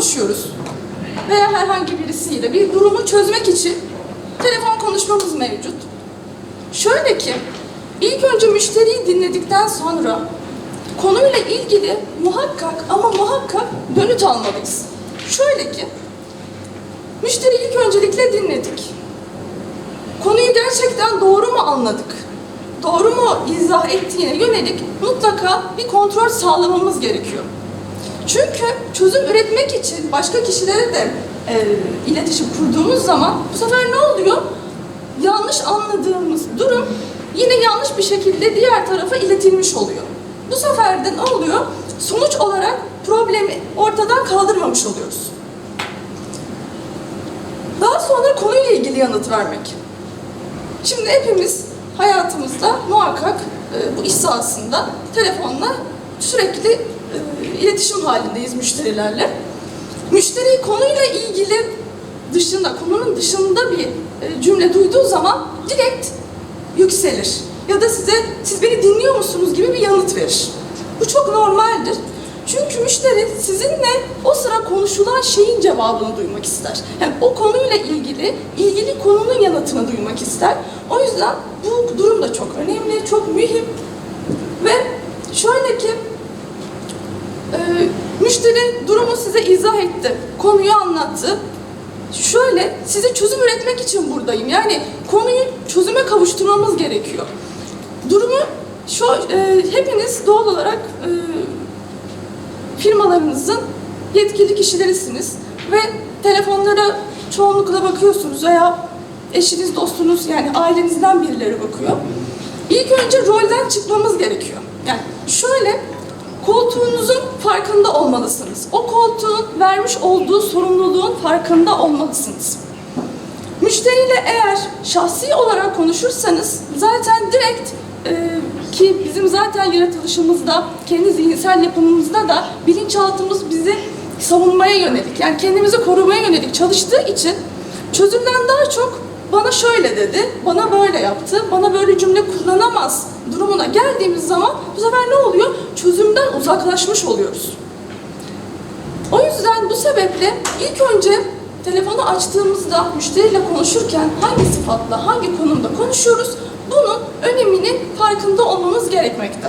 konuşuyoruz veya herhangi birisiyle bir durumu çözmek için telefon konuşmamız mevcut. Şöyle ki, ilk önce müşteriyi dinledikten sonra konuyla ilgili muhakkak ama muhakkak dönüt almalıyız. Şöyle ki, müşteriyi ilk öncelikle dinledik. Konuyu gerçekten doğru mu anladık? Doğru mu izah ettiğine yönelik mutlaka bir kontrol sağlamamız gerekiyor. Çünkü çözüm üretmek için başka kişilere de e, iletişim kurduğumuz zaman bu sefer ne oluyor? Yanlış anladığımız durum yine yanlış bir şekilde diğer tarafa iletilmiş oluyor. Bu sefer de ne oluyor? Sonuç olarak problemi ortadan kaldırmamış oluyoruz. Daha sonra konuyla ilgili yanıt vermek. Şimdi hepimiz hayatımızda muhakkak e, bu iş sahasında telefonla sürekli iletişim halindeyiz müşterilerle. Müşteri konuyla ilgili dışında, konunun dışında bir e, cümle duyduğu zaman direkt yükselir. Ya da size siz beni dinliyor musunuz gibi bir yanıt verir. Bu çok normaldir. Çünkü müşteri sizinle o sıra konuşulan şeyin cevabını duymak ister. Yani o konuyla ilgili, ilgili konunun yanıtını duymak ister. O yüzden bu durum da çok önemli, çok mühim. Ve şöyle ki, e, müşteri durumu size izah etti, konuyu anlattı. Şöyle, size çözüm üretmek için buradayım. Yani konuyu çözüme kavuşturmamız gerekiyor. Durumu şu, e, hepiniz doğal olarak e, firmalarınızın yetkili kişilerisiniz ve telefonlara çoğunlukla bakıyorsunuz veya eşiniz, dostunuz yani ailenizden birileri bakıyor. İlk önce rolden çıkmamız gerekiyor. Yani şöyle koltuğunuzun farkında olmalısınız. O koltuğun vermiş olduğu sorumluluğun farkında olmalısınız. Müşteriyle eğer şahsi olarak konuşursanız zaten direkt e, ki bizim zaten yaratılışımızda, kendi zihinsel yapımızda da bilinçaltımız bizi savunmaya yönelik, yani kendimizi korumaya yönelik çalıştığı için çözümden daha çok bana şöyle dedi, bana böyle yaptı, bana böyle cümle kullanamaz durumuna geldiğimiz zaman bu sefer ne oluyor? Çözümden uzaklaşmış oluyoruz. O yüzden bu sebeple ilk önce telefonu açtığımızda müşteriyle konuşurken hangi sıfatla, hangi konumda konuşuyoruz bunun öneminin farkında olmamız gerekmekte.